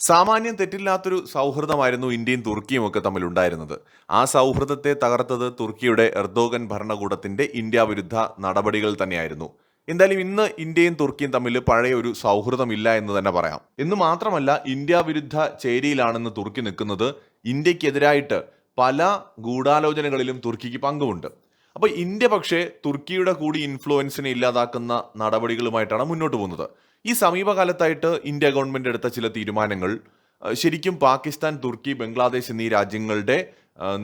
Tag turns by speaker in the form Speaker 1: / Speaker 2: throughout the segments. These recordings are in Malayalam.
Speaker 1: സാമാന്യം തെറ്റില്ലാത്തൊരു സൗഹൃദമായിരുന്നു ഇന്ത്യയും തുർക്കിയും ഒക്കെ തമ്മിൽ ഉണ്ടായിരുന്നത് ആ സൗഹൃദത്തെ തകർത്തത് തുർക്കിയുടെ എർദോഗൻ ഭരണകൂടത്തിന്റെ ഇന്ത്യ വിരുദ്ധ നടപടികൾ തന്നെയായിരുന്നു. എന്തായാലും ഇന്ന് ഇന്ത്യയും തുർക്കിയും തമ്മിൽ പഴയ ഒരു സൗഹൃദമില്ല എന്ന് തന്നെ പറയാം. എന്ന് മാത്രമല്ല ഇന്ത്യ വിരുദ്ധ ചേരിയിലാണെന്ന് തുർക്കി നിൽക്കുന്നത് ഇന്ത്യക്കെതിരായിട്ട് പല ഗൂഢാലോചനകളിലും തുർക്കിക്ക് പങ്കുമുണ്ട്. അപ്പോൾ ഇന്ത്യ പക്ഷേ തുർക്കിയുടെ കൂടി ഇൻഫ്ലുവൻസിനെ ഇല്ലാതാക്കുന്ന നടപടികളുമായിട്ടാണ് മുന്നോട്ട് പോകുന്നത്. ഈ സമീപകാലത്തായിട്ട് ഇന്ത്യ ഗവൺമെന്റ് എടുത്ത ചില തീരുമാനങ്ങൾ ശരിക്കും പാകിസ്ഥാൻ തുർക്കി ബംഗ്ലാദേശ് എന്നീ രാജ്യങ്ങളുടെ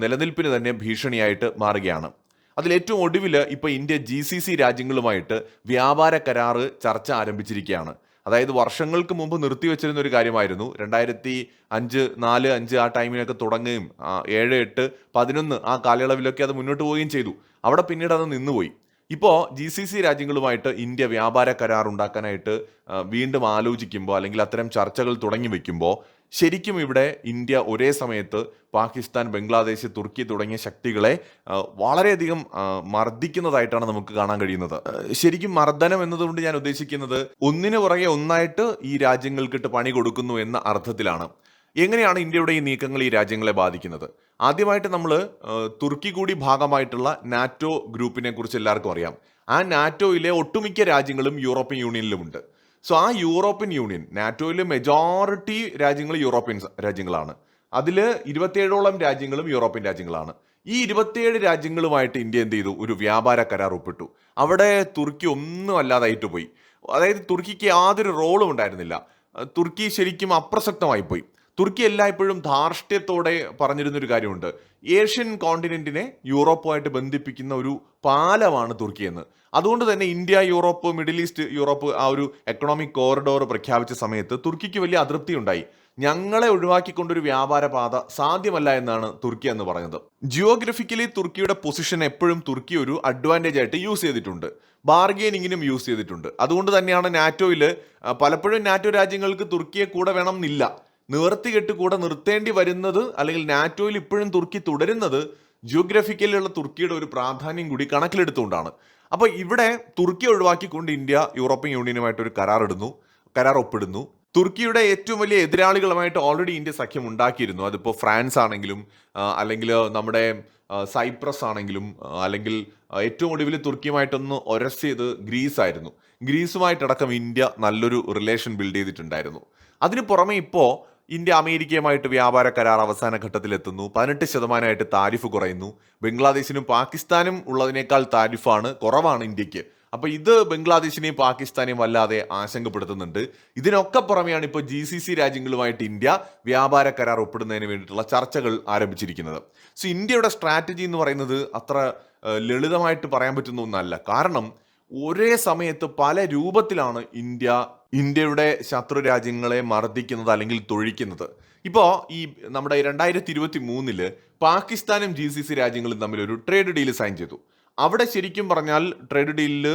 Speaker 1: നിലനിൽപ്പിന് തന്നെ ഭീഷണിയായിട്ട് മാറുകയാണ്. അതിൽ ഏറ്റവും ഒടുവിൽ ഇപ്പോൾ ഇന്ത്യ ജി സി സി രാജ്യങ്ങളുമായിട്ട് വ്യാപാര കരാറ് ചർച്ച ആരംഭിച്ചിരിക്കുകയാണ്. അതായത് വർഷങ്ങൾക്ക് മുമ്പ് നിർത്തിവെച്ചിരുന്ന ഒരു കാര്യമായിരുന്നു. രണ്ടായിരത്തി അഞ്ച് നാല് അഞ്ച് ആ ടൈമിനൊക്കെ തുടങ്ങുകയും ഏഴ് എട്ട് പതിനൊന്ന് ആ കാലയളവിലൊക്കെ അത് മുന്നോട്ട് പോവുകയും ചെയ്തു. അവിടെ പിന്നീട് അത് നിന്നുപോയി. ഇപ്പോൾ ജി സി സി രാജ്യങ്ങളുമായിട്ട് ഇന്ത്യ വ്യാപാര കരാർ ഉണ്ടാക്കാനായിട്ട് വീണ്ടും ആലോചിക്കുമ്പോൾ അല്ലെങ്കിൽ അത്തരം ചർച്ചകൾ തുടങ്ങി വെക്കുമ്പോൾ ശരിക്കും ഇവിടെ ഇന്ത്യ ഒരേ സമയത്ത് പാകിസ്ഥാൻ ബംഗ്ലാദേശ് തുർക്കി തുടങ്ങിയ ശക്തികളെ വളരെയധികം മർദ്ദിക്കുന്നതായിട്ടാണ് നമുക്ക് കാണാൻ കഴിയുന്നത്. ശരിക്കും മർദ്ദനം എന്നതുകൊണ്ട് ഞാൻ ഉദ്ദേശിക്കുന്നത് ഒന്നിനു പുറകെ ഒന്നായിട്ട് ഈ രാജ്യങ്ങൾക്കിട്ട് പണി കൊടുക്കുന്നു എന്ന അർത്ഥത്തിലാണ്. എങ്ങനെയാണ് ഇന്ത്യയുടെ ഈ നീക്കങ്ങൾ ഈ രാജ്യങ്ങളെ ബാധിക്കുന്നത്? ആദ്യമായിട്ട് നമ്മൾ തുർക്കി കൂടി ഭാഗമായിട്ടുള്ള നാറ്റോ ഗ്രൂപ്പിനെ കുറിച്ച് എല്ലാവർക്കും അറിയാം. ആ നാറ്റോയിലെ ഒട്ടുമിക്ക രാജ്യങ്ങളും യൂറോപ്യൻ യൂണിയനിലുമുണ്ട്. സോ ആ യൂറോപ്യൻ യൂണിയൻ നാറ്റോയിലെ മെജോറിറ്റി രാജ്യങ്ങൾ യൂറോപ്യൻ രാജ്യങ്ങളാണ്. അതിൽ ഇരുപത്തിയേഴോളം രാജ്യങ്ങളും യൂറോപ്യൻ രാജ്യങ്ങളാണ്. ഈ ഇരുപത്തിയേഴ് രാജ്യങ്ങളുമായിട്ട് ഇന്ത്യ എന്ത് ചെയ്തു? ഒരു വ്യാപാര കരാർ ഒപ്പിട്ടു. അവിടെ തുർക്കി ഒന്നും അല്ലാതായിട്ട് പോയി. അതായത് തുർക്കിക്ക് യാതൊരു റോളും ഉണ്ടായിരുന്നില്ല. തുർക്കി ശരിക്കും അപ്രസക്തമായി പോയി. തുർക്കി എല്ലായ്പ്പോഴും ധാർഷ്ട്യത്തോടെ പറഞ്ഞിരുന്നൊരു കാര്യമുണ്ട്. ഏഷ്യൻ കോണ്ടിനെന്റിനെ യൂറോപ്പുമായിട്ട് ബന്ധിപ്പിക്കുന്ന ഒരു പാലമാണ് തുർക്കി എന്ന് അതുകൊണ്ട് തന്നെ India Europe Middle East Europe ആ ഒരു എക്കണോമിക് കോറിഡോർ പ്രഖ്യാപിച്ച സമയത്ത് തുർക്കിക്ക് വലിയ അതൃപ്തി ഉണ്ടായി. ഞങ്ങളെ ഒഴിവാക്കിക്കൊണ്ടൊരു വ്യാപാര പാത സാധ്യമല്ല എന്നാണ് തുർക്കി എന്ന് പറഞ്ഞത്. ജിയോഗ്രഫിക്കലി തുർക്കിയുടെ പൊസിഷൻ എപ്പോഴും തുർക്കി ഒരു അഡ്വാന്റേജ് ആയിട്ട് യൂസ് ചെയ്തിട്ടുണ്ട്. ബാർഗെയിനിങ്ങിനും യൂസ് ചെയ്തിട്ടുണ്ട്. അതുകൊണ്ട് തന്നെയാണ് നാറ്റോയിൽ പലപ്പോഴും നാറ്റോ രാജ്യങ്ങൾക്ക് തുർക്കിയെ കൂടെ വേണം എന്നില്ല നിവർത്തികെട്ട് കൂടെ നിർത്തേണ്ടി വരുന്നത് അല്ലെങ്കിൽ നാറ്റോയിൽ ഇപ്പോഴും തുർക്കി തുടരുന്നത് ജിയോഗ്രഫിക്കലിലുള്ള തുർക്കിയുടെ ഒരു പ്രാധാന്യം കൂടി കണക്കിലെടുത്തുകൊണ്ടാണ്. അപ്പോൾ ഇവിടെ തുർക്കി ഒഴിവാക്കിക്കൊണ്ട് ഇന്ത്യ യൂറോപ്യൻ യൂണിയനുമായിട്ട് ഒരു കരാർ ഇടുന്നു കരാർ ഒപ്പിടുന്നു. തുർക്കിയുടെ ഏറ്റവും വലിയ എതിരാളികളുമായിട്ട് ഓൾറെഡി ഇന്ത്യ സഖ്യം ഉണ്ടാക്കിയിരുന്നു. അതിപ്പോൾ ഫ്രാൻസ് ആണെങ്കിലും അല്ലെങ്കിൽ നമ്മുടെ സൈപ്രസ് ആണെങ്കിലും അല്ലെങ്കിൽ ഏറ്റവും ഒടുവിൽ തുർക്കിയുമായിട്ടൊന്ന് ഒരസിയത് ഗ്രീസ് ആയിരുന്നു. ഗ്രീസുമായിട്ടടക്കം ഇന്ത്യ നല്ലൊരു റിലേഷൻ ബിൽഡ് ചെയ്തിട്ടുണ്ടായിരുന്നു. അതിന് പുറമെ ഇപ്പോൾ ഇന്ത്യ അമേരിക്കയുമായിട്ട് വ്യാപാര കരാർ അവസാന ഘട്ടത്തിലെത്തുന്നു. പതിനെട്ട് ശതമാനമായിട്ട് താരിഫ് കുറയുന്നു. ബംഗ്ലാദേശിനും പാകിസ്ഥാനും ഉള്ളതിനേക്കാൾ താരിഫാണ് കുറവാണ് ഇന്ത്യയ്ക്ക്. അപ്പോൾ ഇത് ബംഗ്ലാദേശിനെയും പാകിസ്ഥാനെയും വല്ലാതെ ആശങ്കപ്പെടുത്തുന്നുണ്ട്. ഇതിനൊക്കെ പുറമെയാണ് ഇപ്പോൾ ജി സി സി രാജ്യങ്ങളുമായിട്ട് ഇന്ത്യ വ്യാപാര കരാർ ഒപ്പിടുന്നതിന് വേണ്ടിയിട്ടുള്ള ചർച്ചകൾ ആരംഭിച്ചിരിക്കുന്നത്. സോ ഇന്ത്യയുടെ സ്ട്രാറ്റജി എന്ന് പറയുന്നത് അത്ര ലളിതമായിട്ട് പറയാൻ പറ്റുന്ന ഒന്നല്ല. കാരണം ഒരേ സമയത്ത് പല രൂപത്തിലാണ് ഇന്ത്യ ഇന്ത്യയുടെ ശത്രു രാജ്യങ്ങളെ മർദ്ദിക്കുന്നത് അല്ലെങ്കിൽ തൊഴിക്കുന്നത്. ഇപ്പോൾ ഈ നമ്മുടെ രണ്ടായിരത്തി ഇരുപത്തി മൂന്നിൽ പാകിസ്ഥാനും ജി സി സി രാജ്യങ്ങളും തമ്മിൽ ഒരു ട്രേഡ് ഡീൽ സൈൻ ചെയ്തു. അവിടെ ശരിക്കും പറഞ്ഞാൽ ട്രേഡ് ഡീലിൽ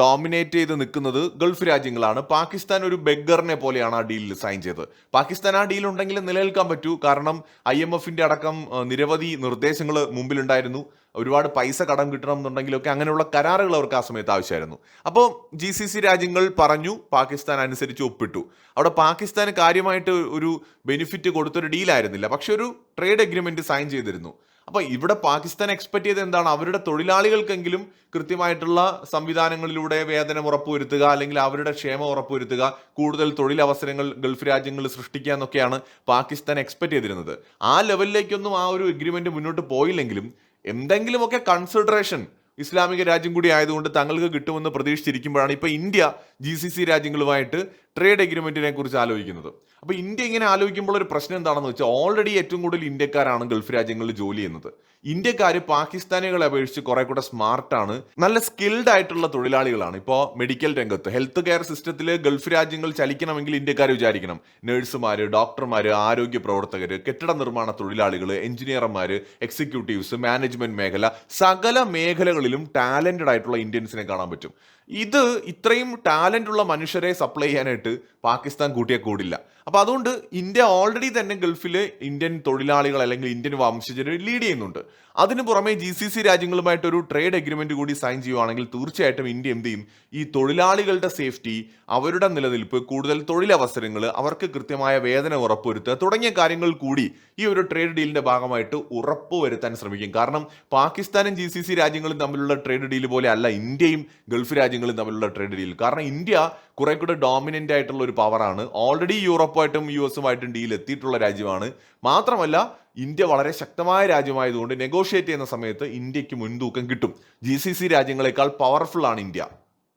Speaker 1: ഡോമിനേറ്റ് ചെയ്ത് നിൽക്കുന്നത് ഗൾഫ് രാജ്യങ്ങളാണ്. പാകിസ്ഥാൻ ഒരു ബെഗറിനെ പോലെയാണ് ആ ഡീലിൽ സൈൻ ചെയ്തത്. പാകിസ്ഥാൻ ആ ഡീൽ ഉണ്ടെങ്കിൽ നിലനിൽക്കാൻ പറ്റൂ. കാരണം ഐ എം എഫിന്റെ അടക്കം നിരവധി നിർദ്ദേശങ്ങൾ മുമ്പിലുണ്ടായിരുന്നു. ഒരുപാട് പൈസ കടം കിട്ടണം എന്നുണ്ടെങ്കിലൊക്കെ അങ്ങനെയുള്ള കരാറുകൾ അവർക്ക് ആ സമയത്ത് ആവശ്യമായിരുന്നു. അപ്പോൾ ജി സി സി രാജ്യങ്ങൾ പറഞ്ഞു പാകിസ്ഥാൻ അനുസരിച്ച് ഒപ്പിട്ടു. അവിടെ പാകിസ്ഥാന് കാര്യമായിട്ട് ഒരു ബെനിഫിറ്റ് കൊടുത്തൊരു ഡീലായിരുന്നില്ല പക്ഷെ ഒരു ട്രേഡ് എഗ്രിമെന്റ് സൈൻ ചെയ്തിരുന്നു. അപ്പോൾ ഇവിടെ പാകിസ്ഥാൻ എക്സ്പെക്ട് ചെയ്ത് എന്താണ്? അവരുടെ തൊഴിലാളികൾക്കെങ്കിലും കൃത്യമായിട്ടുള്ള സംവിധാനങ്ങളിലൂടെ വേതനം ഉറപ്പുവരുത്തുക അല്ലെങ്കിൽ അവരുടെ ക്ഷേമം ഉറപ്പുവരുത്തുക കൂടുതൽ തൊഴിലവസരങ്ങൾ ഗൾഫ് രാജ്യങ്ങളിൽ സൃഷ്ടിക്കുക എന്നൊക്കെയാണ് പാകിസ്ഥാൻ എക്സ്പെക്ട് ചെയ്തിരുന്നത്. ആ ലെവലിലേക്കൊന്നും ആ ഒരു എഗ്രിമെന്റ് മുന്നോട്ട് പോയില്ലെങ്കിലും എന്തെങ്കിലുമൊക്കെ കൺസിഡറേഷൻ ഇസ്ലാമിക രാജ്യം കൂടി ആയതുകൊണ്ട് തങ്ങൾക്ക് കിട്ടുമെന്ന് പ്രതീക്ഷിച്ചിരിക്കുമ്പോഴാണ് ഇപ്പോൾ ഇന്ത്യ ജി സി സി രാജ്യങ്ങളുമായിട്ട് ട്രേഡ് എഗ്രിമെന്റിനെ കുറിച്ച് ആലോചിക്കുന്നത്. അപ്പോൾ ഇന്ത്യ ഇങ്ങനെ ആലോചിക്കുമ്പോൾ ഒരു പ്രശ്നം എന്താണെന്ന് വെച്ചാൽ ഓൾറെഡി ഏറ്റവും കൂടുതൽ ഇന്ത്യക്കാരാണ് ഗൾഫ് രാജ്യങ്ങളിൽ ജോലി ചെയ്യുന്നത്. ഇന്ത്യക്കാർ പാകിസ്ഥാനികളെ അപേക്ഷിച്ച് കുറെ കൂടെ സ്മാർട്ടാണ് നല്ല സ്കിൽഡ് ആയിട്ടുള്ള തൊഴിലാളികളാണ്. ഇപ്പോൾ മെഡിക്കൽ രംഗത്ത് ഹെൽത്ത് കെയർ സിസ്റ്റത്തിൽ ഗൾഫ് രാജ്യങ്ങൾ ചലിക്കണമെങ്കിൽ ഇന്ത്യക്കാർ വിചാരിക്കണം. നഴ്സുമാർ ഡോക്ടർമാർ ആരോഗ്യ പ്രവർത്തകർ കെട്ടിട നിർമ്മാണ തൊഴിലാളികൾ എഞ്ചിനീയർമാർ എക്സിക്യൂട്ടീവ്സ് മാനേജ്മെന്റ് മേഖല സകല മേഖലകളിലും ടാലന്റഡ് ആയിട്ടുള്ള ഇന്ത്യൻസിനെ കാണാൻ പറ്റും. ഇത് ഇത്രയും ടാലന്റ് ഉള്ള മനുഷ്യരെ സപ്ലൈ ചെയ്യാനായിട്ട് പാകിസ്ഥാൻ കൂട്ടിയ കൂടില്ല. അപ്പോൾ അതുകൊണ്ട് ഇന്ത്യ ഓൾറെഡി തന്നെ ഗൾഫിൽ ഇന്ത്യൻ തൊഴിലാളികൾ അല്ലെങ്കിൽ ഇന്ത്യൻ വംശജർ ലീഡ് ചെയ്യുന്നുണ്ട്. അതിന് പുറമെ ജി സി സി രാജ്യങ്ങളുമായിട്ട് ഒരു ട്രേഡ് എഗ്രിമെന്റ് കൂടി സൈൻ ചെയ്യുവാണെങ്കിൽ തീർച്ചയായിട്ടും ഇന്ത്യ എന്ത് ചെയ്യും? ഈ തൊഴിലാളികളുടെ സേഫ്റ്റി അവരുടെ നിലനിൽപ്പ് കൂടുതൽ തൊഴിലവസരങ്ങൾ അവർക്ക് കൃത്യമായ വേതന ഉറപ്പുവരുത്തുക തുടങ്ങിയ കാര്യങ്ങൾ കൂടി ഈ ഒരു ട്രേഡ് ഡീലിന്റെ ഭാഗമായിട്ട് ഉറപ്പുവരുത്താൻ ശ്രമിക്കും. കാരണം പാകിസ്ഥാനും ജി സി സി രാജ്യങ്ങളും തമ്മിലുള്ള ട്രേഡ് ഡീൽ പോലെ അല്ല ഇന്ത്യയും ഗൾഫ് രാജ്യങ്ങളും തമ്മിലുള്ള ട്രേഡ് ഡീൽ കാരണം ഇന്ത്യ കുറെ കൂടെ ഡോമിനന്റ് ആയിട്ടുള്ള ഒരു പവറാണ് ഓൾറെഡി യൂറോപ്പായിട്ടും യു എസുമായിട്ടും ഡീൽ എത്തിയിട്ടുള്ള രാജ്യമാണ്. മാത്രമല്ല ഇന്ത്യ വളരെ ശക്തമായ രാജ്യമായതുകൊണ്ട് നെഗോഷിയേറ്റ് ചെയ്യുന്ന സമയത്ത് ഇന്ത്യയ്ക്ക് മുൻതൂക്കം കിട്ടും. ജി സി സി രാജ്യങ്ങളെക്കാൾ പവർഫുൾ ആണ് ഇന്ത്യ.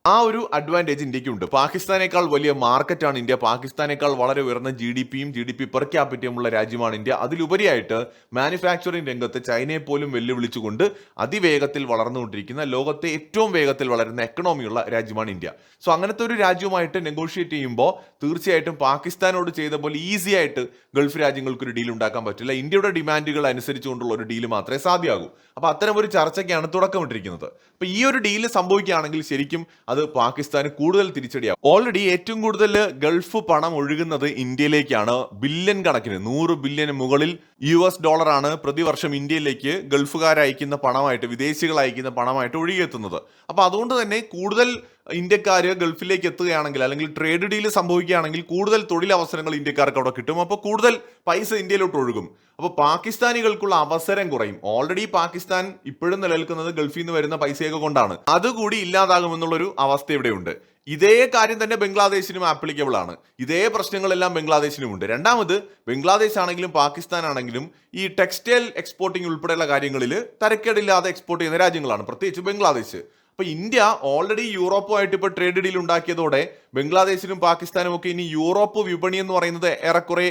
Speaker 1: ആ ഒരു അഡ്വാന്റേജ് ഇന്ത്യക്കുണ്ട്. പാകിസ്ഥാനേക്കാൾ വലിയ മാർക്കറ്റാണ് ഇന്ത്യ. പാകിസ്ഥാനേക്കാൾ വളരെ ഉയർന്ന ജി ഡി പിയും ജി ഡി പി പെർ ക്യാപിറ്റയും ഉള്ള രാജ്യമാണ് ഇന്ത്യ. അതിലുപരിയായിട്ട് മാനുഫാക്ചറിംഗ് രംഗത്ത് ചൈനയെ പോലും വെല്ലുവിളിച്ചുകൊണ്ട് അതിവേഗത്തിൽ വളർന്നുകൊണ്ടിരിക്കുന്ന ലോകത്തെ ഏറ്റവും വേഗത്തിൽ വളരുന്ന എക്കണോമിയുള്ള രാജ്യമാണ് ഇന്ത്യ. സോ അങ്ങനത്തെ ഒരു രാജ്യവുമായിട്ട് നെഗോഷിയേറ്റ് ചെയ്യുമ്പോൾ തീർച്ചയായിട്ടും പാകിസ്ഥാനോട് ചെയ്ത പോലെ ഈസി ആയിട്ട് ഗൾഫ് രാജ്യങ്ങൾക്ക് ഒരു ഡീൽ ഉണ്ടാക്കാൻ പറ്റില്ല. ഇന്ത്യയുടെ ഡിമാൻഡുകൾ അനുസരിച്ചുകൊണ്ടുള്ള ഒരു ഡീൽ മാത്രമേ സാധ്യമാകൂ. അപ്പോൾ അത്തരം ഒരു ചർച്ചയ്ക്കാണ് തുടക്കമിട്ടിരിക്കുന്നത്. അപ്പൊ ഈ ഒരു ഡീൽ സംഭവിക്കുകയാണെങ്കിൽ ശരിക്കും അത് പാകിസ്ഥാന് കൂടുതൽ തിരിച്ചടിയാവും. ഓൾറെഡി ഏറ്റവും കൂടുതൽ ഗൾഫ് പണം ഒഴുകുന്നത് ഇന്ത്യയിലേക്കാണ്. ബില്യൺ കണക്കിന് നൂറ് ബില്യന് മുകളിൽ യു എസ് ഡോളറാണ് പ്രതിവർഷം ഇന്ത്യയിലേക്ക് ഗൾഫുകാർ അയക്കുന്ന പണമായിട്ട് വിദേശികൾ അയക്കുന്ന പണമായിട്ട് ഒഴുകിയെത്തുന്നത്. അപ്പൊ അതുകൊണ്ട് തന്നെ കൂടുതൽ ഇന്ത്യക്കാർ ഗൾഫിലേക്ക് എത്തുകയാണെങ്കിൽ അല്ലെങ്കിൽ ട്രേഡ് ഡീൽ സംഭവിക്കുകയാണെങ്കിൽ കൂടുതൽ തൊഴിലവസരങ്ങൾ ഇന്ത്യക്കാർക്ക് അവിടെ കിട്ടും. അപ്പോൾ കൂടുതൽ പൈസ ഇന്ത്യയിലോട്ട് ഒഴുകും. അപ്പോൾ പാകിസ്ഥാനികൾക്കുള്ള അവസരം കുറയും. ഓൾറെഡി പാകിസ്ഥാൻ ഇപ്പോഴും നിലനിൽക്കുന്നത് ഗൾഫിൽ നിന്ന് വരുന്ന പൈസയൊക്കെ കൊണ്ടാണ്. അതുകൂടി ഇല്ലാതാകുമെന്നുള്ളൊരു അവസ്ഥ ഇവിടെയുണ്ട്. ഇതേ കാര്യം തന്നെ ബംഗ്ലാദേശിനും ആപ്ലിക്കബിൾ ആണ്. ഇതേ പ്രശ്നങ്ങളെല്ലാം ബംഗ്ലാദേശിനും ഉണ്ട് രണ്ടാമത് ബംഗ്ലാദേശ് ആണെങ്കിലും പാകിസ്ഥാൻ ആണെങ്കിലും ഈ ടെക്സ്റ്റൈൽ എക്സ്പോർട്ടിംഗ് ഉൾപ്പെടെയുള്ള കാര്യങ്ങളിൽ തരക്കേടില്ലാതെ എക്സ്പോർട്ട് ചെയ്യുന്ന രാജ്യങ്ങളാണ്. പ്രത്യേകിച്ച് ബംഗ്ലാദേശ്. അപ്പൊ ഇന്ത്യ ഓൾറെഡി യൂറോപ്പുമായിട്ട് ഇപ്പൊ ട്രേഡ് ഡീൽ ഉണ്ടാക്കിയതോടെ ബംഗ്ലാദേശിനും പാകിസ്ഥാനും ഒക്കെ ഇനി യൂറോപ്പ് വിപണി എന്ന് പറയുന്നത് ഏറെക്കുറെ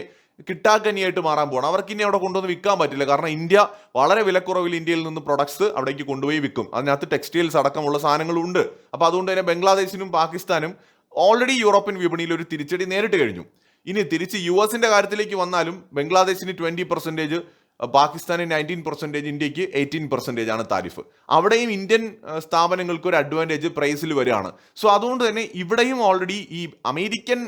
Speaker 1: കിട്ടാക്കനിയായിട്ട് മാറാൻ പോകണം അവർക്ക് ഇനി അവിടെ കൊണ്ടുവന്ന് വിൽക്കാൻ പറ്റില്ല. കാരണം ഇന്ത്യ വളരെ വിലക്കുറവിൽ ഇന്ത്യയിൽ നിന്ന് പ്രൊഡക്ട്സ് അവിടേക്ക് കൊണ്ടുപോയി വിൽക്കും. അതിനകത്ത് ടെക്സ്റ്റൈൽസ് അടക്കമുള്ള സാധനങ്ങളും ഉണ്ട്. അപ്പൊ അതുകൊണ്ട് തന്നെ ബംഗ്ലാദേശിനും പാകിസ്ഥാനും ഓൾറെഡി യൂറോപ്യൻ വിപണിയിൽ ഒരു തിരിച്ചടി നേരിട്ട് കഴിഞ്ഞു. ഇനി തിരിച്ച് യു എസിന്റെ കാര്യത്തിലേക്ക് വന്നാലും ബംഗ്ലാദേശിന് ട്വന്റി പെർസെന്റേജ് പാകിസ്ഥാന് നയന്റീൻ പെർസെന്റേജ് ഇന്ത്യയ്ക്ക് എയ്റ്റീൻ പെർസെന്റേജ് ആണ് താരിഫ്. അവിടെയും ഇന്ത്യൻ സ്ഥാപനങ്ങൾക്ക് ഒരു അഡ്വാന്റേജ് പ്രൈസിൽ വരികയാണ്. സോ അതുകൊണ്ട് തന്നെ ഇവിടെയും ഓൾറെഡി ഈ അമേരിക്കൻ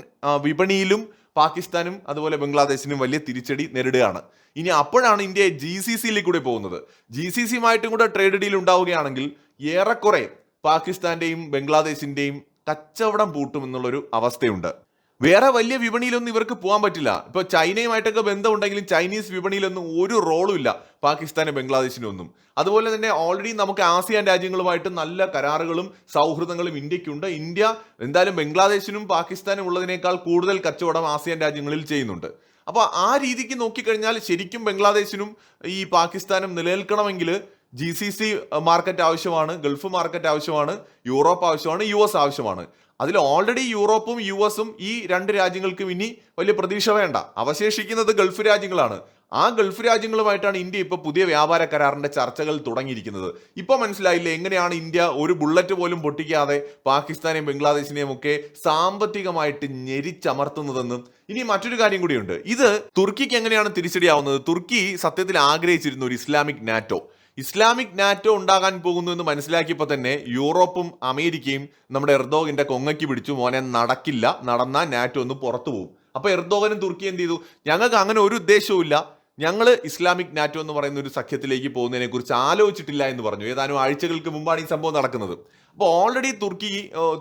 Speaker 1: വിപണിയിലും പാകിസ്ഥാനും അതുപോലെ ബംഗ്ലാദേശിനും വലിയ തിരിച്ചടി നേരിടുകയാണ്. ഇനി അപ്പോഴാണ് ഇന്ത്യ ജി സി സിയിലേക്ക് കൂടെ പോകുന്നത്. ജി സി സിയുമായിട്ടും കൂടെ ട്രേഡ് ഡീൽ ഉണ്ടാവുകയാണെങ്കിൽ ഏറെക്കുറെ പാകിസ്ഥാന്റെയും ബംഗ്ലാദേശിന്റെയും കച്ചവടം പൂട്ടുമെന്നുള്ളൊരു അവസ്ഥയുണ്ട്. വേറെ വലിയ വിപണിയിലൊന്നും ഇവർക്ക് പോകാൻ പറ്റില്ല. ഇപ്പൊ ചൈനയുമായിട്ടൊക്കെ ബന്ധമുണ്ടെങ്കിലും ചൈനീസ് വിപണിയിലൊന്നും ഒരു റോളും ഇല്ല പാകിസ്ഥാനും ബംഗ്ലാദേശിനും ഒന്നും അതുപോലെ തന്നെ ഓൾറെഡി നമുക്ക് ആസിയാൻ രാജ്യങ്ങളുമായിട്ട് നല്ല കരാറുകളും സൗഹൃദങ്ങളും ഇന്ത്യക്കുണ്ട്. ഇന്ത്യ എന്തായാലും ബംഗ്ലാദേശിനും പാകിസ്ഥാനും ഉള്ളതിനേക്കാൾ കൂടുതൽ കച്ചവടം ആസിയാൻ രാജ്യങ്ങളിൽ ചെയ്യുന്നുണ്ട്. അപ്പോൾ ആ രീതിക്ക് നോക്കിക്കഴിഞ്ഞാൽ ശരിക്കും ബംഗ്ലാദേശിനും ഈ പാകിസ്ഥാനും നിലനിൽക്കണമെങ്കിൽ ജി സി സി മാർക്കറ്റ് ആവശ്യമാണ് ഗൾഫ് മാർക്കറ്റ് ആവശ്യമാണ് യൂറോപ്പ് ആവശ്യമാണ് യു എസ് ആവശ്യമാണ്. അതിൽ ഓൾറെഡി യൂറോപ്പും യു എസും ഈ രണ്ട് രാജ്യങ്ങൾക്കും ഇനി വലിയ പ്രതീക്ഷ വേണ്ട. അവശേഷിക്കുന്നത് ഗൾഫ് രാജ്യങ്ങളാണ്. ആ ഗൾഫ് രാജ്യങ്ങളുമായിട്ടാണ് ഇന്ത്യ ഇപ്പോൾ പുതിയ വ്യാപാര കരാറിന്റെ ചർച്ചകൾ തുടങ്ങിയിരിക്കുന്നത്. ഇപ്പോൾ മനസ്സിലായില്ലേ എങ്ങനെയാണ് ഇന്ത്യ ഒരു ബുള്ളറ്റ് പോലും പൊട്ടിക്കാതെ പാകിസ്ഥാനെയും ബംഗ്ലാദേശിനെയും ഒക്കെ സാമ്പത്തികമായിട്ട് ഞെരിച്ചമർത്തുന്നതെന്നും ഇനി മറ്റൊരു കാര്യം കൂടിയുണ്ട്. ഇത് തുർക്കിക്ക് എങ്ങനെയാണ് തിരിച്ചടിയാവുന്നത്? തുർക്കി സത്യത്തിൽ ആഗ്രഹിച്ചിരുന്ന ഒരു ഇസ്ലാമിക് നാറ്റോ ഇസ്ലാമിക് നാറ്റോ ഉണ്ടാകാൻ പോകുന്നു എന്ന് മനസ്സിലാക്കിയപ്പോൾ തന്നെ യൂറോപ്പും അമേരിക്കയും നമ്മുടെ എർദോഗിന്റെ കൊങ്ങയ്ക്ക് പിടിച്ചു. മോനെ നടക്കില്ല. നടന്നാൽ നാറ്റോ ഒന്ന് പുറത്തു പോകും അപ്പൊ എർദോഗനും തുർക്കി എന്ത് ചെയ്തു? ഞങ്ങൾക്ക് അങ്ങനെ ഒരു ഉദ്ദേശവും ഞങ്ങൾ ഇസ്ലാമിക് നാറ്റോ എന്ന് പറയുന്ന ഒരു സഖ്യത്തിലേക്ക് പോകുന്നതിനെ കുറിച്ച് ആലോചിച്ചിട്ടില്ല എന്ന് പറഞ്ഞു. ഏതാനും ആഴ്ചകൾക്ക് മുമ്പാണ് ഈ സംഭവം നടക്കുന്നത്. അപ്പോൾ ഓൾറെഡി തുർക്കി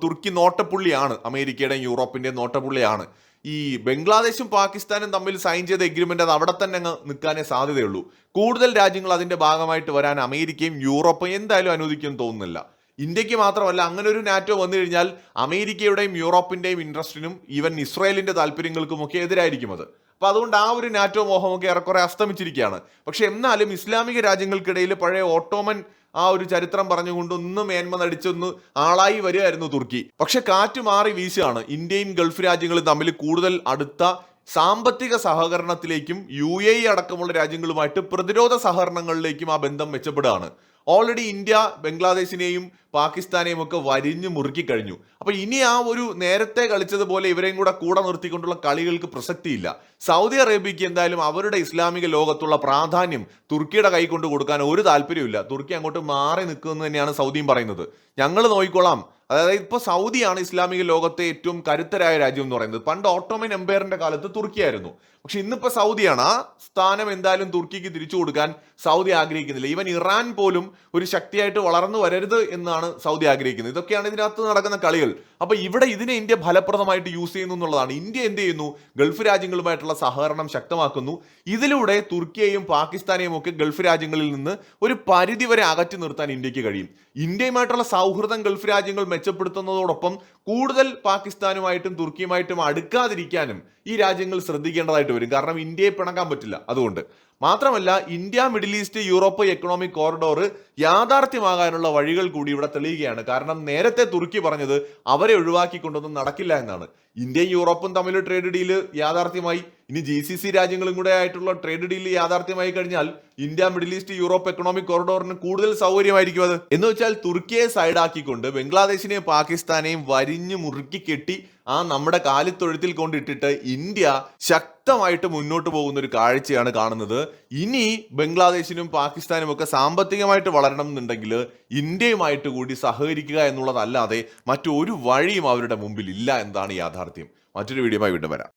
Speaker 1: തുർക്കി നോട്ടപ്പുള്ളിയാണ്. അമേരിക്കയുടെയും യൂറോപ്പിന്റെയും നോട്ടപ്പുള്ളിയാണ്. ഈ ബംഗ്ലാദേശും പാകിസ്ഥാനും തമ്മിൽ സൈൻ ചെയ്ത എഗ്രിമെന്റ് അത് അവിടെ തന്നെ അങ്ങ് നിൽക്കാനേ സാധ്യതയുള്ളൂ. കൂടുതൽ രാജ്യങ്ങൾ അതിന്റെ ഭാഗമായിട്ട് വരാൻ അമേരിക്കയും യൂറോപ്പും എന്തായാലും അനുവദിക്കുമെന്ന് തോന്നുന്നില്ല. ഇന്ത്യയ്ക്ക് മാത്രമല്ല അങ്ങനെ ഒരു നാറ്റോ വന്നു കഴിഞ്ഞാൽ അമേരിക്കയുടെയും യൂറോപ്പിന്റെയും ഇൻട്രസ്റ്റിനും ഈവൻ ഇസ്രായേലിന്റെ താല്പര്യങ്ങൾക്കും ഒക്കെ എതിരായിരിക്കും അത്. അപ്പോൾ അതുകൊണ്ട് ആ ഒരു നാറ്റോ മോഹമൊക്കെ ഏറെക്കുറെ അസ്തമിച്ചിരിക്കുകയാണ്. പക്ഷേ എന്നാലും ഇസ്ലാമിക രാജ്യങ്ങൾക്കിടയിൽ പഴയ ഓട്ടോമൻ ആ ഒരു ചരിത്രം പറഞ്ഞുകൊണ്ട് ഒന്ന് മേന്മ നടിച്ചൊന്ന് ആളായി വരികയായിരുന്നു തുർക്കി. പക്ഷെ കാറ്റ് മാറി വീശുകയാണ്. ഇന്ത്യയും ഗൾഫ് രാജ്യങ്ങളും തമ്മിൽ കൂടുതൽ അടുത്ത സാമ്പത്തിക സഹകരണത്തിലേക്കും യു എ അടക്കമുള്ള രാജ്യങ്ങളുമായിട്ട് പ്രതിരോധ സഹകരണങ്ങളിലേക്കും ആ ബന്ധം മെച്ചപ്പെടുകയാണ്. ഓൾറെഡി ഇന്ത്യ ബംഗ്ലാദേശിനെയും പാകിസ്ഥാനെയും ഒക്കെ വരിഞ്ഞു മുറുക്കി കഴിഞ്ഞു. അപ്പൊ ഇനി ആ ഒരു നേരത്തെ കളിച്ചതുപോലെ ഇവരെയും കൂടെ കൂടെ നിർത്തിക്കൊണ്ടുള്ള കളികൾക്ക് പ്രസക്തിയില്ല. സൗദി അറേബ്യക്ക് എന്തായാലും അവരുടെ ഇസ്ലാമിക ലോകത്തുള്ള പ്രാധാന്യം തുർക്കിയുടെ കൈ കൊണ്ട് കൊടുക്കാൻ ഒരു താല്പര്യമില്ല തുർക്കി അങ്ങോട്ട് മാറി നിൽക്കുമെന്ന് തന്നെയാണ് സൗദിയും പറയുന്നത്. ഞങ്ങൾ നോക്കിക്കോളാം. അതായത് ഇപ്പോൾ സൗദിയാണ് ഇസ്ലാമിക ലോകത്തെ ഏറ്റവും കരുത്തരായ രാജ്യം എന്ന് പറയുന്നത്. പണ്ട് ഓട്ടോമൻ എംപയറിന്റെ കാലത്ത് തുർക്കിയായിരുന്നു പക്ഷെ ഇന്നിപ്പോൾ സൗദിയാണ്. ആ സ്ഥാനം എന്തായാലും തുർക്കിക്ക് തിരിച്ചു കൊടുക്കാൻ സൗദി ആഗ്രഹിക്കുന്നില്ല. ഈവൻ ഇറാൻ പോലും ഒരു ശക്തിയായിട്ട് വളർന്നു വരരുത് എന്നാണ് സൗദി ആഗ്രഹിക്കുന്നത്. ഇതൊക്കെയാണ് ഇതിനകത്ത് നടക്കുന്ന കളികൾ. അപ്പോൾ ഇവിടെ ഇതിനെ ഇന്ത്യ ഫലപ്രദമായിട്ട് യൂസ് ചെയ്യുന്നു എന്നുള്ളതാണ്. ഇന്ത്യ എന്ത് ചെയ്യുന്നു? ഗൾഫ് രാജ്യങ്ങളുമായിട്ടുള്ള സഹകരണം ശക്തമാക്കുന്നു. ഇതിലൂടെ തുർക്കിയെയും പാകിസ്ഥാനെയും ഒക്കെ ഗൾഫ് രാജ്യങ്ങളിൽ നിന്ന് ഒരു പരിധി വരെ അകറ്റി നിർത്താൻ ഇന്ത്യയ്ക്ക് കഴിയും. ഇന്ത്യയുമായിട്ടുള്ള സൗഹൃദം ഗൾഫ് രാജ്യങ്ങൾ മെച്ചപ്പെടുത്തുന്നതോടൊപ്പം കൂടുതൽ പാകിസ്ഥാനുമായിട്ടും തുർക്കിയുമായിട്ടും അടുക്കാതിരിക്കാനും ഈ രാജ്യങ്ങൾ ശ്രദ്ധിക്കേണ്ടതായിട്ട് വരും. കാരണം ഇന്ത്യയെ പിണക്കാൻ പറ്റില്ല അതുകൊണ്ട്. മാത്രമല്ല India Middle East Europe economic corridor യാഥാർത്ഥ്യമാകാനുള്ള വഴികൾ കൂടി ഇവിടെ തെളിയുകയാണ്. കാരണം നേരത്തെ തുർക്കി പറഞ്ഞത് അവരെ ഒഴിവാക്കിക്കൊണ്ടൊന്നും നടക്കില്ല എന്നാണ്. ഇന്ത്യയും യൂറോപ്പും തമ്മിൽ ട്രേഡ് ഡീൽ യാഥാർത്ഥ്യമായി ഇനി ജി സി സി രാജ്യങ്ങളും കൂടെ ആയിട്ടുള്ള ട്രേഡ് ഡീൽ യാഥാർത്ഥ്യമായി കഴിഞ്ഞാൽ India Middle East Europe economic കോറിഡോറിന് കൂടുതൽ സൗകര്യമായിരിക്കും അത്. എന്ന് വെച്ചാൽ തുർക്കിയെ സൈഡാക്കിക്കൊണ്ട് ബംഗ്ലാദേശിനെയും പാകിസ്ഥാനെയും വരിഞ്ഞു മുറുക്കി കെട്ടി ആ നമ്മുടെ കാലിത്തൊഴുത്തിൽ കൊണ്ടിട്ടിട്ട് ഇന്ത്യ ശക്തമായിട്ട് മുന്നോട്ട് പോകുന്ന ഒരു കാഴ്ചയാണ് കാണുന്നത്. ഇനി ബംഗ്ലാദേശിനും പാകിസ്ഥാനും ഒക്കെ സാമ്പത്തികമായിട്ട് വളരണം എന്നുണ്ടെങ്കിൽ ഇന്ത്യയുമായിട്ട് കൂടി സഹകരിക്കുക എന്നുള്ളതല്ലാതെ മറ്റൊരു വഴിയും അവരുടെ മുമ്പിൽ ഇല്ല എന്നതാണ് യാഥാർത്ഥ്യം. മറ്റൊരു വീഡിയോയുമായി വീണ്ടും വരാം.